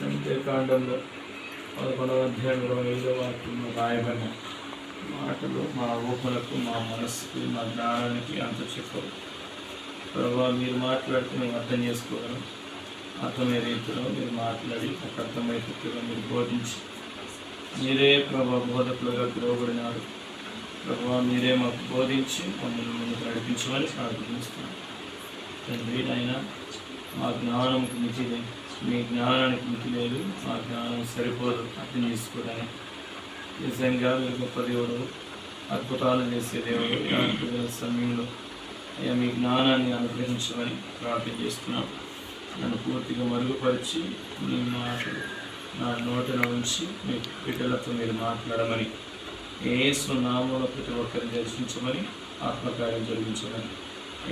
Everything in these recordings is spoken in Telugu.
సంఖ్యాకాండంలో పదకొండవ అధ్యాయం ఇరవై ఐదవ వాక్యంలో రాయబడిన మాటలు మా ఊహలకు మా మనస్సుకి మా జ్ఞానానికి అంత చెప్పవు ప్రభావ మీరు మాట్లాడితే మేము అర్థం చేసుకోగలం అర్థమయ్యే రీతిలో మీరు మాట్లాడి ఒక అర్థమయ్యేటట్టుగా మీరు బోధించి. మీరే ప్రభా బోధకులుగా పిలువబడినారు. ప్రభావ మీరే మాకు బోధించి మమ్మల్ని ముందుకు నడిపించమని ప్రార్థిస్తున్నాను తండ్రి అయినా మా జ్ఞానం మితి మీ జ్ఞానానికి మితి లేదు మా జ్ఞానం సరిపోదు. అర్థం చేసుకోవడానికి నిజంగా మీరు గొప్ప దేవుడు. అద్భుతాలు చేసే దేవుడు. ప్రజల సమయంలో అయ్యా మీ జ్ఞానాన్ని అనుగ్రహించమని ప్రార్థన చేస్తున్నాం. నన్ను పూర్తిగా మరుగుపరిచి మీ మాటలు నా నోటిన ఉంచి మీ బిడ్డలతో మీరు మాట్లాడమని ఏసు నామంలో ప్రతి ఒక్కరిని దర్శించమని ఆత్మకార్యం జరిగించమని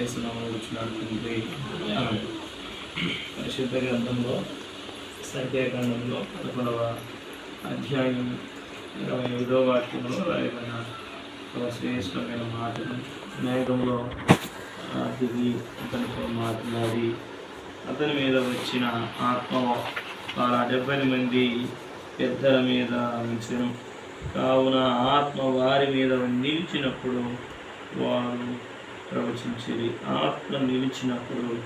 ఏసు నామం వచ్చిన తండ్రి. పరిశుద్ధ గ్రంథంలో సంఖ్యాకాండంలో పదకొండవ అధ్యాయం ఇరవై ఐదో వాక్యంలో రాయబడిన ఒక శ్రేష్టమైన మాటలు మేఘంలో అతిథి దిగి అతనితో మాట్లాడి అతని మీద వచ్చిన ఆత్మ వాళ్ళ డెబ్బై మంది పెద్దల మీద ఉంచను. కావున ఆత్మ వారి మీద నిలిచినప్పుడు వారు ప్రవచించేది. ఆత్మ నిలిచినప్పుడు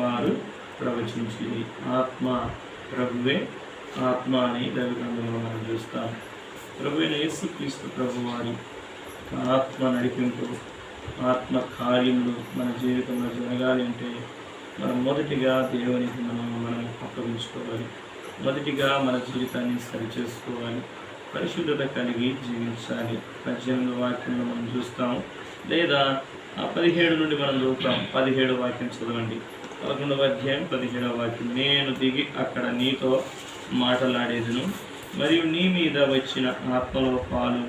వారు ప్రవచించింది ఆత్మ ప్రభువే ఆత్మ అని దైవగ్రంథంలో మనం చూస్తాం. ప్రభువైన అయిన యేసుక్రీస్తు ప్రభు వారి ఆత్మ నడిపింపు ఆత్మ కార్యములు మన జీవితంలో జరగాలి అంటే మనం మొదటిగా దేవునికి మనం మనం అప్పగించుకోవాలి. మొదటిగా మన జీవితాన్ని సరిచేసుకోవాలి. పరిశుద్ధత కలిగి జీవించాలి. పద్దెనిమిది వాక్యంలో మనం చూస్తాం. లేదా ఆ పదిహేడు నుండి మనం చదువుతాం పదిహేడు వాక్యం చదవండి. పదకొండవ అధ్యాయం పదిహేడవ వాక్యం. నేను దిగి అక్కడ నీతో మాటలాడేదును మరియు నీ మీద వచ్చిన ఆత్మలో పాలు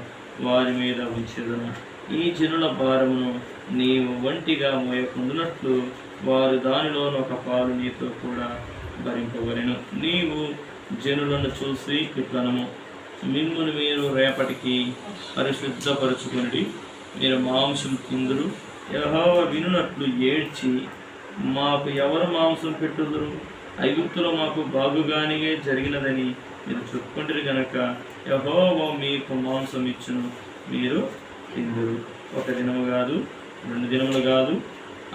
వారి మీద ఉంచేదను. ఈ జనుల భారమును నీవు ఒంటిగా మోయకుండునట్లు వారు దానిలోనొక ఒక పాలు నీతో కూడా భరింపవలెను. నీవు జనులను చూసి ఇట్లనము మిమ్మును మీరు రేపటికి పరిశుద్ధపరచుకుని మీరు మాంసం తిందురు. యెహోవ వినునట్లు ఏడ్చి మాకు ఎవరు మాంసం పెట్టుదురు? ఐగుప్తులో మాకు బాగుగానే జరిగినదని మీరు చెప్పుకుంటారు కనుక యహోవ మీకు మాంసం ఇచ్చును. మీరు తిందురు. ఒక దినము కాదు రెండు దినములు కాదు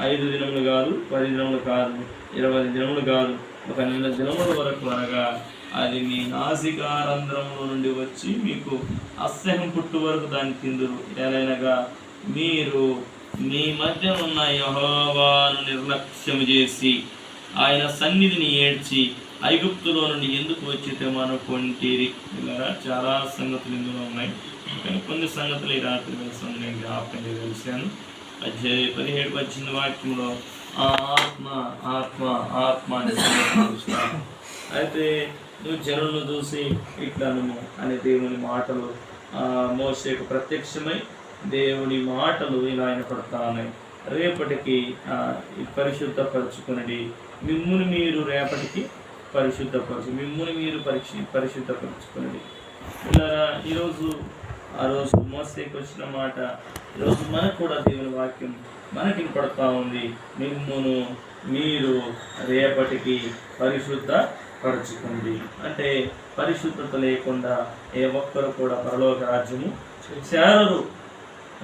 ఐదు దినములు కాదు పది దినములు కాదు ఇరవై దినములు కాదు ఒక నెల దినముల వరకు అనగా అది మీ నాసికారంధ్రముల నుండి వచ్చి మీకు అసహ్యం పుట్టు వరకు దాన్ని తిందురు. ఎలానగా మీరు మీ మధ్య ఉన్న యహోవాను నిర్లక్ష్యం చేసి ఆయన సన్నిధిని ఏడ్చి ఐగుప్తులో నుండి ఎందుకు వచ్చితే అనుకుంటీరి ఇలా చాలా సంగతులు ఇందులో ఉన్నాయి. కానీ కొన్ని సంగతులు ఈ రాత్రి వేసం నేను జ్ఞాపకం తెలిసాను పద్దెనిమిది పదిహేడు పద్దెనిమిది వాక్యంలో ఆత్మ ఆత్మ ఆత్మ అనే చూస్తాను. అయితే నువ్వు జనులను చూసి ఇట్లా అనే దేవుని మాటలు ఆ, మోసేకు ప్రత్యక్షమై దేవుని మాటలు ఇలా వినపడతాను ఉన్నాయి రేపటికి ఆ, పరిశుద్ధపరచుకునడి మిమ్ముని మీరు రేపటికి పరిశుద్ధపరచు మిమ్ముని మీరు పరిశు పరిశుద్ధపరచుకునడి ఇలా ఈరోజు ఆ రోజు మోసేకి వచ్చిన మాట ఈరోజు మనకు కూడా దేవుని వాక్యం మనకి వినపడతా ఉంది. మిమ్మును మీరు రేపటికి పరిశుద్ధ పరచుకోండి అంటే పరిశుద్ధత లేకుండా ఏ ఒక్కరు కూడా పరలోక రాజ్యము చేరరు.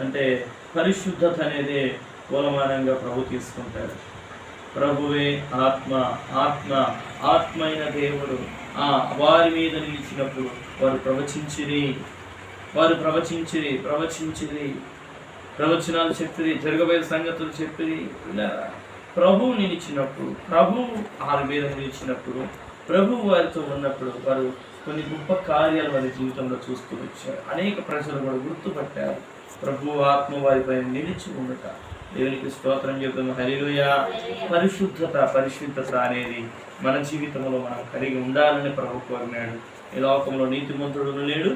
అంటే పరిశుద్ధత అనేది కులమానంగా ప్రభు తీసుకుంటాడు. ప్రభువే ఆత్మ ఆత్మ ఆత్మైన దేవుడు. ఆ వారి మీద నిలిచినప్పుడు వారు ప్రవచించిరి వారు ప్రవచించిరి ప్రవచించిరి. ప్రవచనాలు చెప్పిరి జరగబోయే సంగతులు చెప్పిరి. ఇలా ప్రభువు నిలిచినప్పుడు ప్రభు వారి మీద నిలిచినప్పుడు ప్రభు వారితో ఉన్నప్పుడు వారు కొన్ని గొప్ప కార్యాలు వారి జీవితంలో చూస్తూ వచ్చారు. అనేక ప్రజలు కూడా గుర్తుపట్టారు. ప్రభు ఆత్మ వారిపై నిలిచి ఉండట. దేవునికి స్తోత్రం చెప్తాము హరిలుయ పరిశుద్ధత పరిశుద్ధత అనేది మన జీవితంలో మనం కలిగి ఉండాలని ప్రభు కోరినాడు. ఈ లోకంలో నీతిమంతుడును లేడు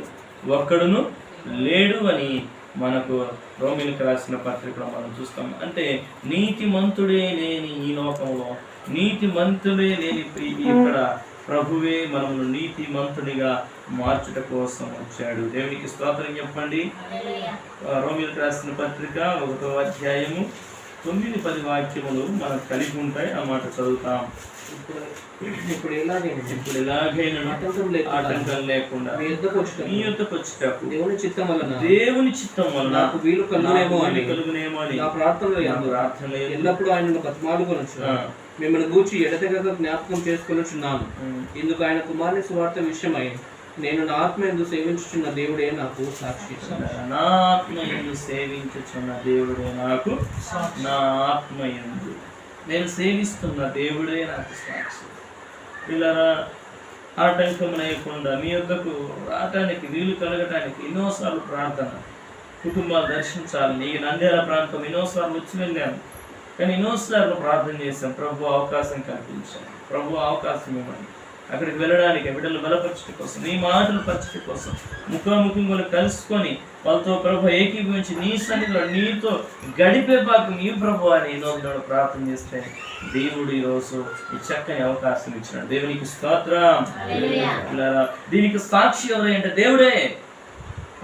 ఒక్కడును లేడు అని మనకు రోమిలకు రాసిన పత్రికలో మనం చూస్తాం. అంటే నీతిమంతుడే లేని ఈ లోకంలో నీతిమంతుడే లేని ఇక్కడ ప్రభువే మనము నీతిమంతునిగా మార్చుట కోసం వచ్చాడు. దేవునికి స్తోత్రం చెప్పండి. రోమిలకు రాసిన పత్రిక ఒకటో అధ్యాయము తొమ్మిది పది వాక్యములు మనకు కలిగి ఉంటాయి. ఆ మాట చదువుతాం. ఇప్పుడు ఇప్పుడు ఎలాగైనా ఇప్పుడు ఎలాగైనా ఆటంకం లేకుండా మీ యుద్ధకు వచ్చేటప్పుడు దేవుని చిత్తం వలన దేవుని చిత్తం వలన నాకు వీలు కలుగునేమో అని కలుగునేమో అని నా ప్రార్థనలో నా ఎందు ప్రార్థనలో ఎందు ఎల్లప్పుడూ ఆయనను బతిమాలుకొనొచ్చు మిమ్మల్ని గూర్చి ఎడతెగక జ్ఞాపకం చేసుకొనుచున్నాను. ఉమ్. ఇందుకు ఆయన కుమారుని సువార్త విషయమై నేను నా ఆత్మ ఎందు సేవించుచున్న దేవుడే నాకు సాక్షి. నా ఆత్మయందు సేవించుచున్న దేవుడే నాకు నా ఆత్మయందు నేను సేవిస్తున్న దేవుడే నాకు సాక్షి. పిల్లరా ఆటంకం లేకుండా మీ యొద్దకు రావటానికి వీలు కలగటానికి ఎన్నోసార్లు ప్రార్థన కుటుంబాలు దర్శించాలని ఈ నంద్యాల ప్రాంతం ఎన్నోసార్లు వచ్చి వెళ్ళాను కానీ ఎన్నోసార్లు ప్రార్థన చేశాం. ప్రభు అవకాశం కల్పించాను ప్రభు అవకాశం ఇవ్వండి. అక్కడికి వెళ్ళడానికి బిడ్డలు బలపరచడం కోసం నీ మాటలు పరచడం కోసం ముఖాముఖం కూడా కలుసుకొని వాళ్ళతో ప్రభు ఏకీభవించి నీ సన్నిధిలో నీతో గడిపే భాగం నీ ప్రభు అని దినాలు ప్రార్థన చేస్తే దేవుడు ఈరోజు ఈ చక్కని అవకాశం ఇచ్చినాడు. దేవునికి స్తోత్రం. దీనికి సాక్షి ఎవరంటే దేవుడే.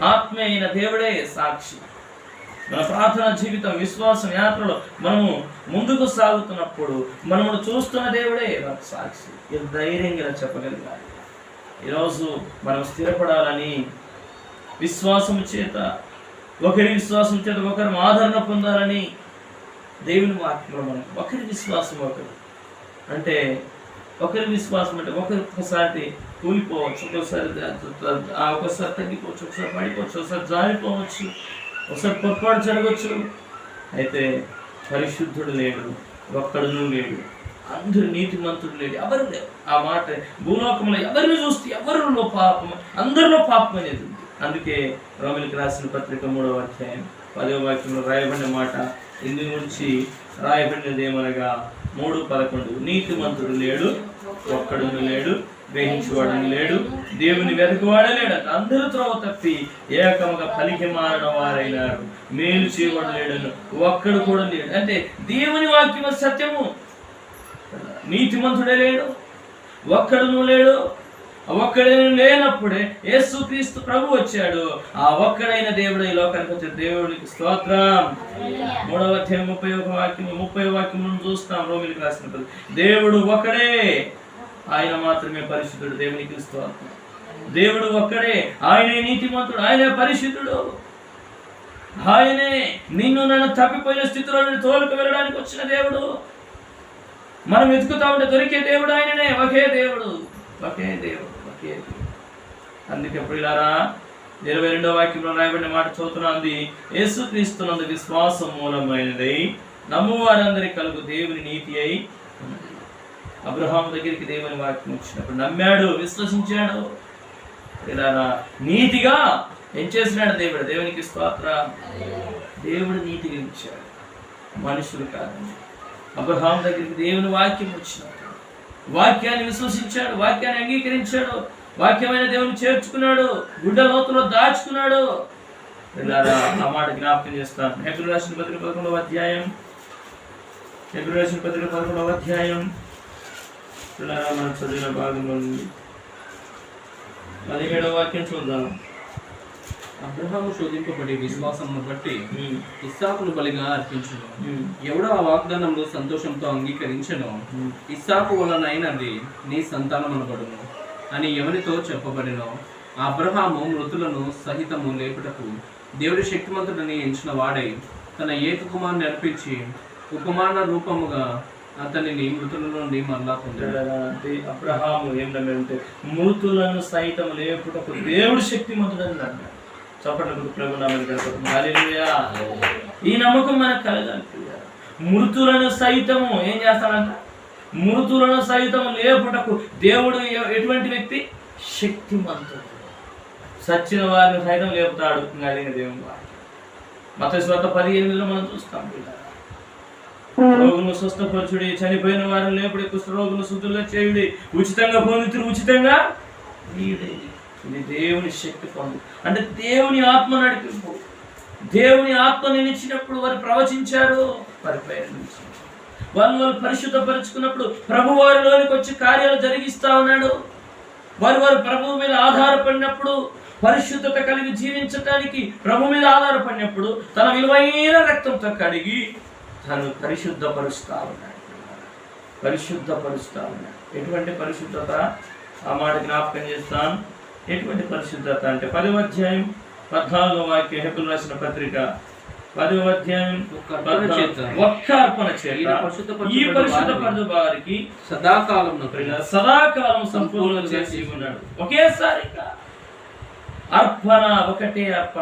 ఆత్మ అయిన దేవుడే సాక్షి. మన ప్రార్థన జీవితం విశ్వాసం యాత్రలో మనము ముందుకు సాగుతున్నప్పుడు మనము చూస్తున్న దేవుడే సాక్షి. ఇది ధైర్యంగా చెప్పగలిగాలి. ఈరోజు మనం స్థిరపడాలని విశ్వాసం చేత ఒకరి విశ్వాసం చేత ఒకరి ఆదరణ పొందాలని దేవుని వాక్యంలో మనం ఒకరి విశ్వాసం ఒకరు. అంటే ఒకరి విశ్వాసం అంటే ఒకరి ఒకసారి కూలిపోవచ్చు ఒకసారి ఆ ఒకసారి తగ్గిపోవచ్చు ఒకసారి పడిపోవచ్చు ఒకసారి జారిపోవచ్చు ఒకసారి పొరపాటు జరగవచ్చు అయితే పరిశుద్ధుడు లేడు ఒక్కడును లేడు అందరు నీతిమంతుడు లేడు ఎవరు లేరు. ఆ మాట భూలోకంలో ఎవరిని చూస్తే ఎవరిలో పాపం అందరిలో పాపం అనేది ఉంది. అందుకే రోమిలికి రాసిన పత్రిక మూడవ అధ్యాయం పదవ వాక్యంలో రాయబడిన మాట ఇందు గురించి రాయబడినది ఏమనగా మూడు పదకొండు. నీతిమంతుడు లేడు ఒక్కడును లేడు గ్రహించేవాడు లేడు దేవుని వెతకువాడే లేడట అందరూ త్రోవ తప్పి ఏకముగా పలికి మారిన వారైనారు. మేలు చేయవాడు లేడను ఒక్కడు కూడా లేడు. అంటే దేవుని వాక్యం సత్యము. నీతిమంతుడే లేడు ఒక్కడును లేడు. ఆ ఒక్కడే లేనప్పుడే యేసుక్రీస్తు ప్రభు వచ్చాడు. ఆ ఒక్కడైన దేవుడు ఈ లోకానికి వచ్చే దేవుడికి స్తోత్రం. మూడవ అధ్యాయం ముప్పై ఒక వాక్యం ముప్పై వాక్యం చూస్తాం. రోమిలికి రాసిన దేవుడు ఒకడే ఆయన మాత్రమే పరిశుద్ధుడు దేవునికి స్తోత్రం దేవుడు ఒక్కడే ఆయనే నీతిమంతుడు ఆయనే పరిశుద్ధుడు. ఆయనే నిన్ను నన్ను తప్పిపోయిన స్థితిలో నేను తోలుకు వెళ్ళడానికి వచ్చిన దేవుడు. మనం వెతుకుతా ఉంటే దొరికే దేవుడు ఆయననే ఒకే దేవుడు ఒకే దేవుడు ఒకే దేవుడు. అందుకే ప్రియులారా ఇరవై రెండో వాక్యంలో రాయబడిన మాట చదువుతున్నది యేసు క్రీస్తునందు విశ్వాసం మూలమైనది నమ్మువారందరి కలుగు దేవుని నీతి అయి ఉన్నది. అబ్రహాం దగ్గరికి దేవుని వాక్యం వచ్చినప్పుడు నమ్మాడు విశ్వసించాడు. ఇలా నీతిగా ఏం చేసినాడు దేవుడు? దేవునికి స్తోత్ర. దేవుడు నీతిగా ఇచ్చాడు మనుషులు కాదు అబ్రహాం దగ్గరికి దేవుని వాక్యం వచ్చినప్పుడు వాక్యాన్ని విశ్వసించాడు వాక్యాన్ని అంగీకరించాడు. వాక్యమైన దేవుని చేర్చుకున్నాడు గుడ్డ లోతులో దాచుకున్నాడు. పిల్లారా ఆ మాట జ్ఞాపకం చేస్తాను. హెబ్రి రాసిన పత్రిక పదకొండవ అధ్యాయం. హెబ్రి రాసిన పత్రిక పదకొండవ అధ్యాయం. పిల్లారా మనం చదివిన భాగంలో నుండి. పదిహేడవ వాక్యం చూద్దాం. అబ్రహాము శోధింపబడి విశ్వాసమును బట్టి ఇస్సాకును బలిగా అర్పించును. ఎవడో ఆ వాగ్దానంలో సంతోషంతో అంగీకరించను. ఇస్సాకు వలనైనది నీ సంతానం అనబడును అని ఎవరితో చెప్పబడినో అబ్రహాము మృతులను సహితము లేపుటకు దేవుడి శక్తిమంతుడని ఎంచిన వాడై తన ఏక కుమారుని అర్పించి ఉపమాన రూపముగా అతనిని మృతుల నుండి మరలా పొందాడు అంటే అబ్రహాము ఏంటంటే మృతులను సైతం లేపుటకు దేవుడు శక్తిమంతుడని అన్నాడు చప్పట్ల గుర్తులకు హల్లెలూయా. ఈ నమ్మకం మనకు కలగాలి మృతులను సైతము ఏం చేస్తాడంట? మృతులను సైతం లేపుటకు దేవుడు ఎటువంటి వ్యక్తి? శక్తిమంతుడు. సచ్చిన వారిని సైతం లేపుతాడు. కలిగిన దేవుని మత స్వత పదిహేనులో మనం చూస్తాం ప్రియులారా. రోగులను స్వస్థపరచుడి చనిపోయిన వారిని లేపుడి కుష్ఠరోగులను శుద్ధులుగా చేయుడి. ఉచితంగా పొందుతురు ఉచితంగా? ఇది దేవుని శక్తి పొందు అంటే దేవుని ఆత్మ నడిపింపు. దేవుని ఆత్మ నిలిచినప్పుడు వారు ప్రవచించారు వారి ప్రయాణించారు వాళ్ళు వాళ్ళు పరిశుద్ధపరుచుకున్నప్పుడు ప్రభు వారిలోనికి వచ్చి కార్యాలు జరిగిస్తా ఉన్నాడు. వారు వారు ప్రభువు మీద ఆధారపడినప్పుడు పరిశుద్ధత కలిగి జీవించటానికి ప్రభు మీద ఆధారపడినప్పుడు తన విలువైన రక్తంతో కడిగి తను పరిశుద్ధపరుస్తా ఉన్నాడు పరిశుద్ధపరుస్తా ఉన్నాడు ఎటువంటి పరిశుద్ధత? ఆ మాట జ్ఞాపకం చేస్తాను. ఎటువంటి పరిశుద్ధత అంటే పదవ అధ్యాయం పద్నాలుగో వాక్యం హెబుల్ రాసిన పత్రిక. పదవ అధ్యాయం ఒక్క అర్పణ చేత. పరిశుద్ధపరచబడిన ఈ పరిశుద్ధపరచు వారికి సదాకాలం సదాకాలం సంపూర్ణ చేసి ఉన్నాడు. ఒకేసారి అర్పణ ఒకటే అర్పణ.